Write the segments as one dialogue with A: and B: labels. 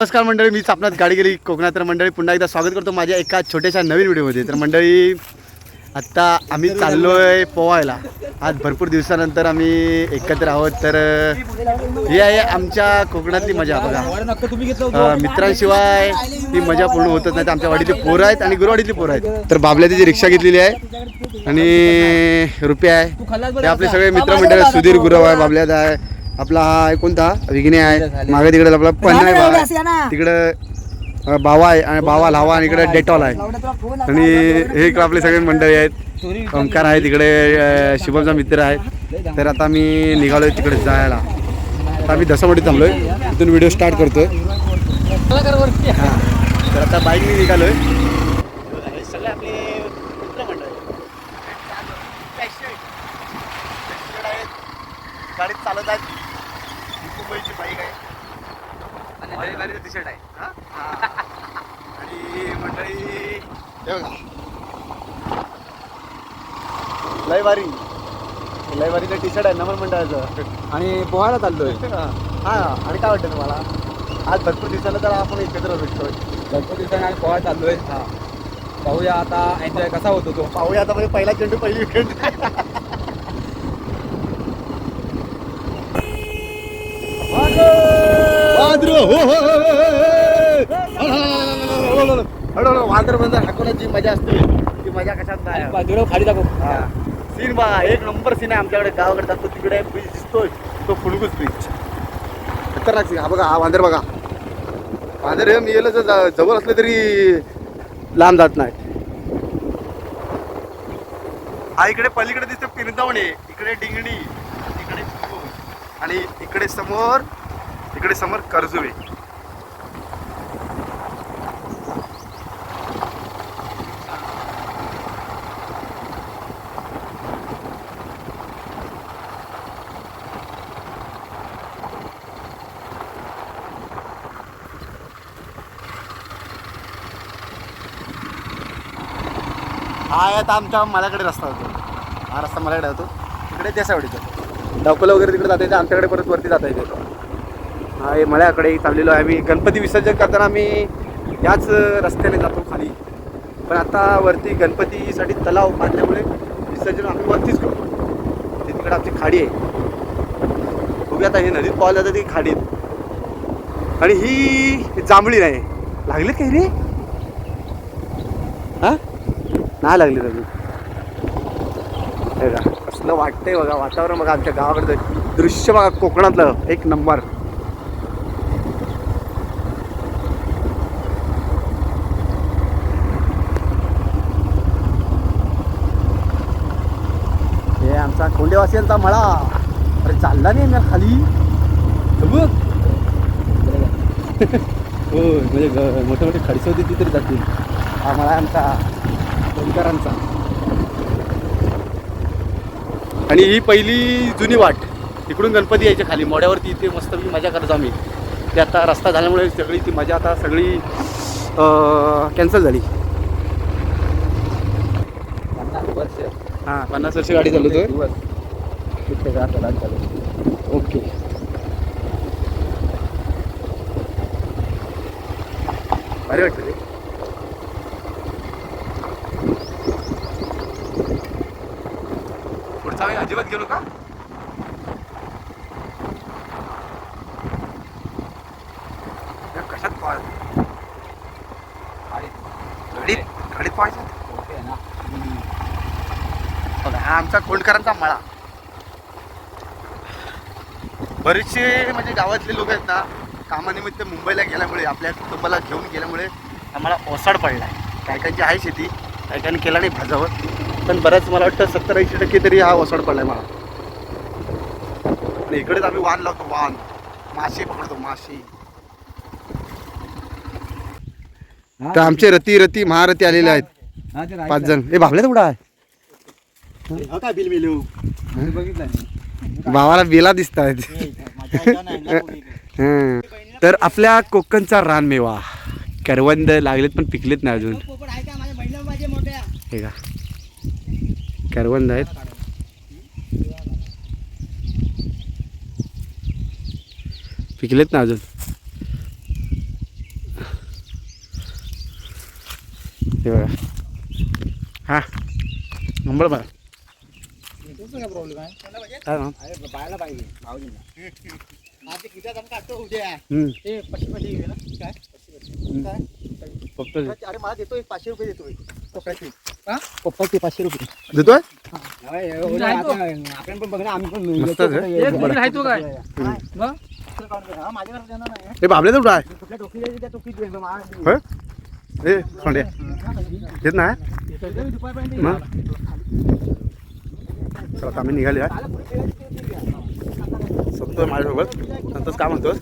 A: नमस्कार मंडळी मी सापनात गाडी गेली कोकणात. तर मंडळी पुन्हा एकदा स्वागत करतो माझ्या एका छोट्याशा नवीन व्हिडिओमध्ये. तर मंडळी आत्ता आम्ही चाललोय पोवायला आज भरपूर दिवसानंतर आम्ही एकत्र आहोत. तर हे आहे आमच्या कोकणातली मजा. बघा. मित्रांशिवाय ही मजा पूर्ण होतच नाही. तर आमच्या वाडीतली पोरं आहेत आणि गुरुवाडीतली पोरं आहेत. तर बाबल्याची जी रिक्षा घेतलेली आहे आणि रुपया आहे. ते आपले सगळे मित्रमंडळ सुधीर गुरव आहे बाबल्यात आहे. आपला हा आहे कोणता? विघ्ने आहे. मागे तिकडे आपला पन्नाय बा तिकडं बावा आहे आणि बावा लावा आणि इकडे डेटॉल आहे. आणि हे इकडे आपले सगळे मंडळी आहेत. ओंकार आहे तिकडे शुभमचा मित्र आहे. तर आता मी निघालोय तिकडे जायला. आता आम्ही दसामध्ये थांबलोय. इथून व्हिडिओ स्टार्ट करतोय. तर आता बाईकने निघालोय. सगळे आपले मित्रमंडळ गाडीत चालत आहेत. ही मुंबईची बाईक आहे आणि टी शर्ट आहे. हा? आणि मंडळी हे लय भारी लय भारीचं टी शर्ट आहे नमन मंडळाचं.
B: आणि पोहायला चाललोय.
A: हा. आणि काय वाटतं तुम्हाला? आज भरपूर दिवसाला तर आपण एकत्र भेटतोय.
B: भरपूर दिवसांनी आज पोहायला चाललोय. पाहूया आता एन्जॉय कसा होतो तो.
A: पाहूया आता म्हणजे पहिला चेंडू पहिली विकेट वांदर बंदर हाकवण्याची मजा असते ती मजा कशात नाही
B: बाजूला खाली दाखव
A: सीन बा एक नंबर सीन आहे आमच्याकडे गावाकडे जातो तिकडे ब्रिज दिसतोय तो फुलगुस ब्रिज खतरनाक सीन हा बघा हा वांदर बघा वांदर हे मी गेलं जवळ असलं तरी लांब जात नाही हा इकडे पलीकडे दिसतो पिरदावणे इकडे डिंगणी इकडे आणि इकडे समोर इकडे समोर कर्जुवे. हा आहे आता आमच्या मलाकडे रस्ता होतो. हा रस्ता मलाकडे होतो. साईड येतो डावकोला वगैरे तिकडे जाता येते आमच्याकडे परत वरती जाता येते. हा हे मळ्याकडे चाललेलो आहे आम्ही. गणपती विसर्जन करताना आम्ही याच रस्त्याने जातो खाली. पण आता वरती गणपतीसाठी तलाव बांधल्यामुळे विसर्जन आम्ही वरतीच करतो ते तिकडे आमची खाडी आहे. बघूया आता हे नदीत पावलं जातं ती खाडीत. आणि ही जांभळी नाही. लागली काही रे? हा? नाही लागली अजून. बघा कसलं वाटतंय बघा वातावरण बघा आमच्या गावाकडचं. दृश्य बघा कोकणातलं. एक नंबर हे आमचा कोंडेवासियांचा मळा अरे चालला नाही मी खाली. बघ. हो म्हणजे मोठे मोठे खडसे होते ती तरी जातील. हा मळा आहे आमचा. ओंकारांचा. आणि ही पहिली जुनी वाट. इकडून गणपती यायचे खाली. मोड्यावरती इथे मस्तपैकी मजा करतो आम्ही. ते आता रस्ता झाल्यामुळे सगळी ती मजा आता सगळी कॅन्सल झाली.
B: पन्नास वर्ष.
A: हां पन्नास वर्ष गाडी चालवतोय.
B: दिवस.
A: ओके. भारी वाटतं ते. पुढचा वेळी अजिबात गेलो का कशात पाळ? गाडीत गाडीत पाहायचं बघा हा आमचा कोंडकरांचा मळा. बरेचसे म्हणजे गावातले लोक आहेत ना कामानिमित्त मुंबईला गेल्यामुळे आपल्या कुटुंबाला घेऊन गेल्यामुळे आम्हाला ओसाड पडला आहे. काही काहींची आहे शेती काही काही केला नाही भाजावर पण बऱ्याच मला वाटतं सत्तर ऐंशी टक्के तरी हा ओसाड पडला आहे मला. आणि इकडेच आम्ही वाण लावतो वाण मासे पकडतो मासे. तर आमचे रती रती महारथी आलेले आहेत. पाच जण. हे भाबले कुठं आहे.
B: काय बिल बिल बघितलं नाही
A: भावाला बेला दिसत आहेत तर आपल्या कोकणचा रानमेवा. करवंद लागलेत पण पिकलेत नाही अजून. हे का? करवंद आहेत. पिकलेत ना अजून. ते बघा. हां नंबर बघा
B: काय प्रॉब्लेम आहे?
A: काय ना
B: अरे बायला पाहिजे भाऊजींना.
A: हम्म.
B: ते पशी पशी ना? काय?
A: फक्त
B: अरे मला देतो एक पाचशे रुपये देतो पप्पाची हा? पप्पाचे पाचशे रुपये.
A: देतोय?
B: आपण पण बघ ना आम्ही पण. राहतो काय. मग? नाही
A: हे बाबले तर आहे
B: कुठल्या टोकी द्यायची त्या
A: चला आता आम्ही निघाले आहे. संतोष माझ्यासोबत संतोष काय म्हणतोस?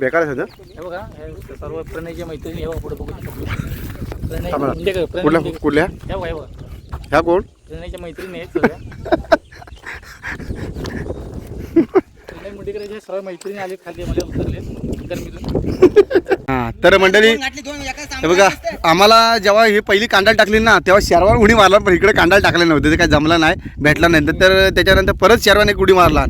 A: बेकार आहे सध्या
B: हे बघा सर्व प्रणयच्या मैत्रिणी हे बघा पुढे? प्रणय
A: कुठल्या
B: मुंडे.
A: कुठल्या
B: हे बघा, हे बघा.
A: ह्या कोण
B: प्रणयच्या मैत्रिणी आहेत सगळ्या सर्व मैत्रिणी आले खाली मला उतरले गरमीतून
A: हां तर मंडळी हे बघा आम्हाला जेव्हा हे पहिली कांदा टाकली ना तेव्हा शेरवान उडी मारला पण इकडे कांदा टाकले नव्हते ते काय जमलं नाही भेटला नाही. तर त्याच्यानंतर परत शेरवान एक उडी मारला.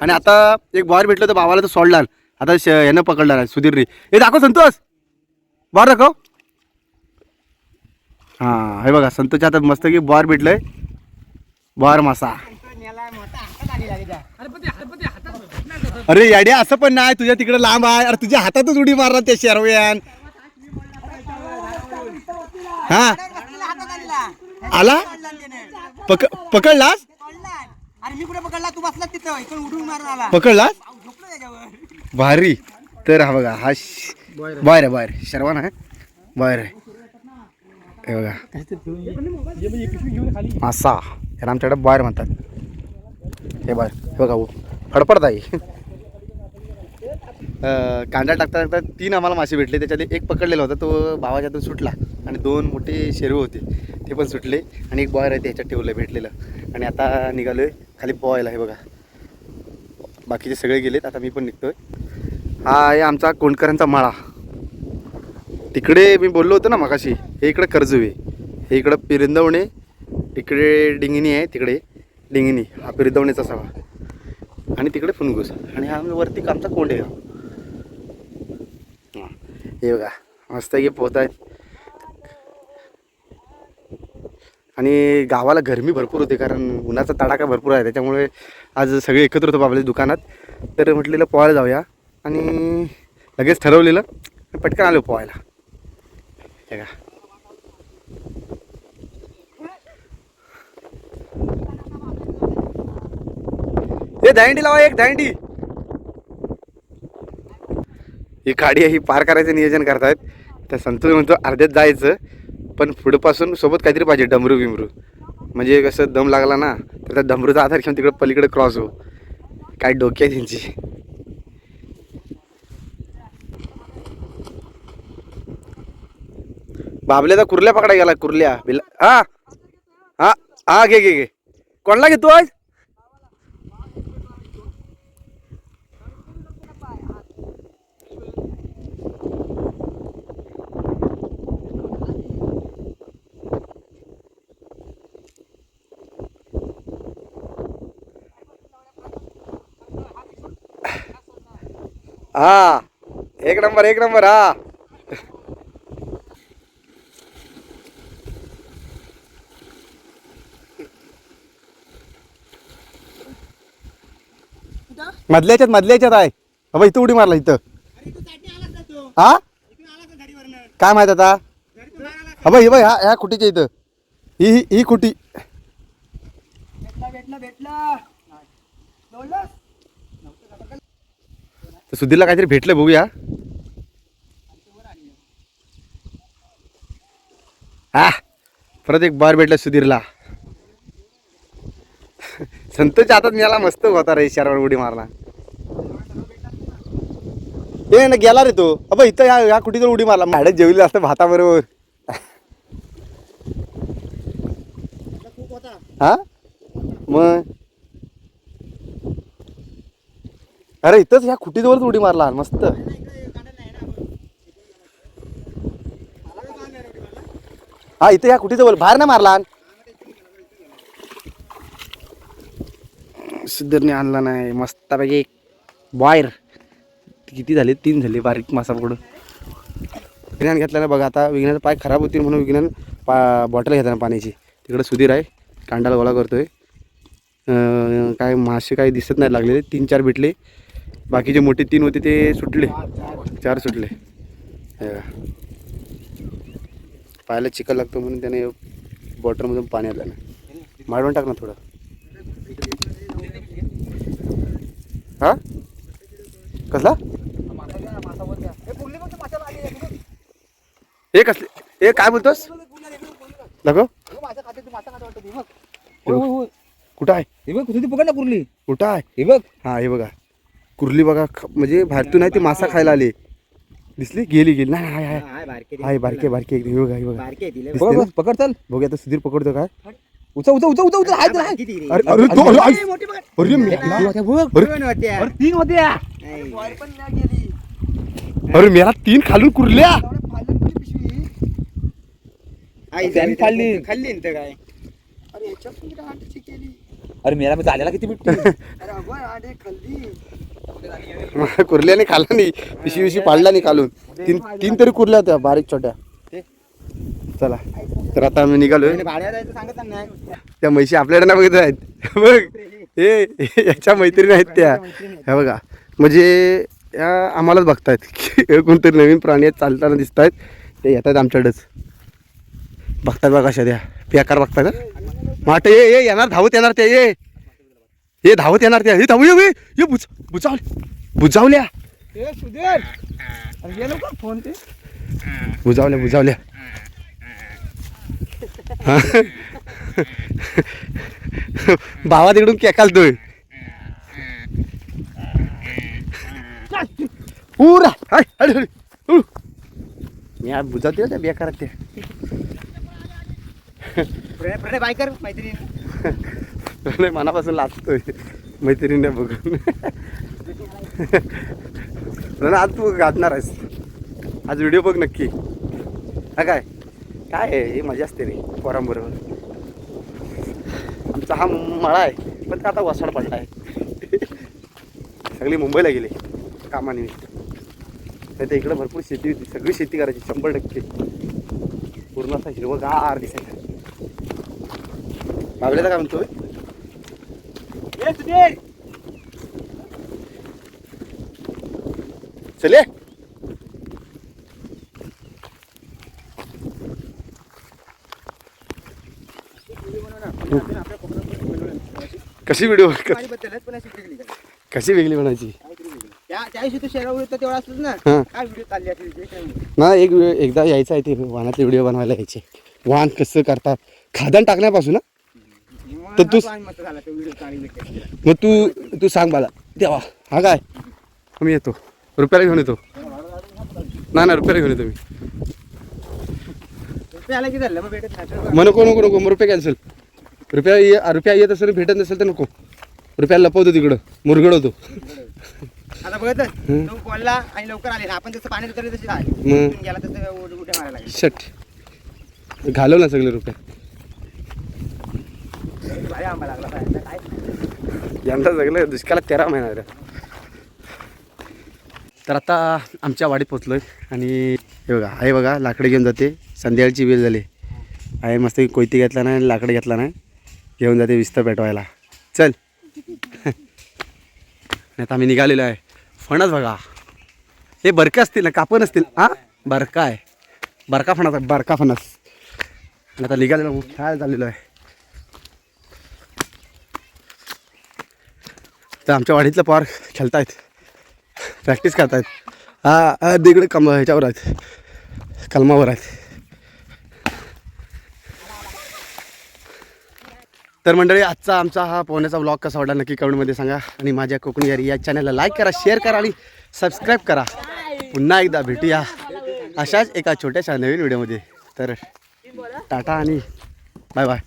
A: आणि आता एक बॉर भेटलं तर भावाला तर सोडला आता श यानं पकडला सुधीर रे हे दाखव संतोष. बॉर दाखव. हां हे बघा संतोषच्या आता मस्त की बॉर भेटलंय. बॉर मासा. अरे याड्या असं पण नाही तुझ्या तिकडे लांब आहे. अरे तुझ्या हातातच उडी मारला त्या शेरव्यान. हा? आला? पक पकडलास?
C: अरे मी कुठे पकडला? तू बसला तिथं. इकडून उडून मारून आला.
A: पकडलास? भारी. तर हा बघा हा श- बाहेर बाहेर शर्वान आहे बाहेर आहे हे बघा. मासा याला आमच्याकडे बाहेर म्हणतात. हे बाहेर हे बघा. फडफडत आहे. कांदा टाकता टाकता तीन आम्हाला मासे भेटले. त्याच्यात एक पकडलेला होता तो भावाच्या हातून सुटला. आणि दोन मोठे शेरू होते ते पण सुटले. आणि एक बॉयर आहे त्याच्यात ह्याच्यात ठेवलं भेटलेलं. आणि आता निघालोय खाली पोहायला हे बघा. बाकीचे सगळे गेलेत आता मी पण निघतोय. हा आहे आमचा कोंडकरांचा माळा. तिकडे मी बोललो होतो ना मगाशी हे इकडं कर्जवे हे इकडं पिरिंदवणे इकडे डिंगिणी आहे तिकडे डिंगिणी हा पिरिंदवणेचा सवा आणि तिकडे फुनगुस. आणि हा वरती आमचा कोंडेगाव हे बघा मस्त की पोहत आहेत आणि गावाला गरमी भरपूर होते कारण उन्हाचा तडाखा भरपूर आहे. त्याच्यामुळे आज सगळे एकत्र होतो बाबल्या दुकानात. तर म्हटलेलं पोहायला जाऊया. आणि लगेच ठरवलेलं पटकन आलो पोहायला. हे का हे दहींडी लावा एक दहींडी ही गाडी आहे ही पार करायचं नियोजन करतायत. तर संतोष म्हणतो अर्ध्यात जायचं पण पुढंपासून सोबत काहीतरी पाहिजे डमरू बिमरू. म्हणजे कसं दम लागला ना तर त्या डमरूचा आधार घेऊन तिकडं पलीकडे क्रॉस हो. काय डोके आहे त्यांची बाबल्याचा कुर्ल्या पकडा गेला कुर्ल्या. बिला हा हा हा घे घे घे. कोणला घेतो आज? हा. एक नंबर एक नंबर हा. मधल्या याच्यात मधल्या याच्यात आहे. बाबा इथं उडी मारला इथं. हा? काय माहीत आता? अबा बाई बाई हा ह्या खुटीच्या इथं? ही ही ही खुटी
C: भेटला भेटला भेटला.
A: तर सुधीरला काहीतरी भेटलं बघूया. हा परत एक बार भेटला सुधीरला. संतोषच्या हातात मिळाला मस्त होता रे शहरावर उडी मारला. ए ना गेला रे तो. अबा इथं या या कुठे उडी मारला. भाड्यात जेवली असतं भाताबरोबर. हा? मग? अरे इथंच ह्या खुटीजवळच उडी मारला मस्त. हा इथं ह्या खुटीजवळ. बाहेर नाही मारला सिद्धरने आणला नाही मस्तपैकी एक बाहेर किती झाले? तीन झाले बारीक मासा पकडून विज्ञान घेतल्यानं बघा आता. विज्ञानाचा पाय खराब होतील म्हणून विज्ञान पा बॉटल घेताना पाण्याची. तिकडं सुधीर आहे. कांडाला गोळा करतोय. काय मासे काही दिसत नाही लागलेले. तीन चार भेटले बाकीचे मोठे तीन होते ते सुटले. चार सुटले. हे बघा. पायाला चिकन लागतो म्हणून त्याने बॉटलमधून पाणी आलं ना. माडवून टाक ना थोडं. हा? कसला? हे कसले? हे काय बोलतोस? दाखव. कुठं आहे?
C: हे बघ तुझी पकड ना कुर्ली.
A: कुठं आहे?
C: हे बघ.
A: हा हे बघा. कुर्ली बघा म्हणजे बाहेरतून आहे ते मासा खायला आले. दिसली? गेली गेली. नाही नाही, आहे आहे बारके बारके एकदम बघा हे बघा. दिसते
C: बघ
A: ना?
C: बघ, पकड चल.
A: बघूया आता सुधीर पकडतो काय?
C: उचा उचा उचा उचा उचा हाय हाय.
A: अरे अरे तो अरे. अरे अरे,
C: अरे तीन
A: अरे मेला तीन खालून कुर्ल्या.
C: त्यांनी खाल्ली.
D: खाल्ली ना काय?
C: अरे मेरा मी झालेला किती भेटतो
A: कुर्ल्याने खाल्ला नाही. पिशवी पिशवी पाडला नाही खालून. तीन तीन तरी कुर्ल्या होत्या बारीक छोट्या. चला. तर आता आम्ही
D: नाही
A: त्या म्हशी आपल्याकडे नाही बघत आहेत. बघ. हे याच्या मैत्रिणी आहेत त्या. हे बघा. म्हणजे या आम्हालाच बघतायत की हे कोणतरी नवीन प्राणी आहेत चालताना दिसत आहेत ते येतात आमच्याकडेच. बघतात बघा कशा द्या बघतात हं. माटे ये येणार धावत येणार त्या ये. ये धावत येणार त्या. हे धावू ये ये, ये बुज बुजाव बुजावल्या.
C: फोन ते
A: बुजावल्या बुजावल्या. हा. भावा तिकडून केकालतोय पुरा हाय, हळू, हळू, हळू. मी आज बुजावते त्या बेकारात त्या.
D: बायकर मैत्रिणी.
A: नाही मनापासून लाचतोय मैत्रिणीने बघून. नाही, आज तू गाजणार आहेस. आज व्हिडिओ बघ नक्की. हा काय? काय आहे? ही मजा असते रे पोरांबरोबर. आमचा हा मळा आहे पण का आता वसाड पडला आहे. सगळी मुंबईला गेली कामानिमित्त. नाही तर इकडं भरपूर शेती होती. सगळी शेती करायची शंभर टक्के. पूर्ण असा हिरवगार दिसायचा. तर काय म्हणतोय? चले कशी व्हिडिओ. कशी वेगळी म्हणायची?
D: ना.
A: एक एकदा यायचं आहे ते वाहनातले व्हिडिओ बनवायला यायचे. वाहन कसं करतात? खादान टाकण्यापासून ना तर तू-. मग तू तू सांग मला. देवा हा काय? मी येतो. रुपयाला घेऊन येतो. नाही ना रुपयाला घेऊन येतो मी.
D: रुपये आला की झालं? मग
A: नको नको नको मग रुपये कॅन्सल रुपया ये रुपया येत असेल भेटत नसेल तर नको. रुपयाला लपवतो तिकडं. मुरगड होतो.
D: आता बघत तो बोलला आणि लवकर आले. ना आपण जसं पाण्यात उतरले उठून गेला तसं उड- उड्या मारायला लागले.
A: शट. घालवला सगळे रुपये.
D: भारी आंबा लागला काय
A: यंदा जगलं दुष्काळात तेरा महिना रे तर आता आमच्या वाडीत पोचलोय आणि हे बघा आहे बघा लाकडे घेऊन जाते. संध्याकाळची वेळ झाली. आहे मस्त कोयती घेतला नाही आणि लाकडं घेतला नाही. घेऊन जाते विस्त पेटवायला. चल. नाही आता आम्ही निघालेलो आहे. फणस बघा. हे बरके असतील ना कापण असतील हां? बरका आहे. बरका फणस आहे बरका फणस. आणि आता निघालेलो खेळायला चाललेलो आहे. तर आमच्या वाडीतलं पार खेळतायत. प्रॅक्टिस करतायत. हा हा तिकडे कम ह्याच्यावर आहेत. कलमावर आहेत. तर मंडळी आजचा आमचा हा पोहण्याचा ब्लॉग कसा वाटला नक्की कमेंटमध्ये सांगा. आणि माझ्या कोकणी यारी या चॅनलला लाईक करा शेअर करा आणि सबस्क्राईब करा. पुन्हा एकदा भेटूया अशाच एका छोट्याशा नवीन व्हिडिओमध्ये तर टाटा आणि बाय बाय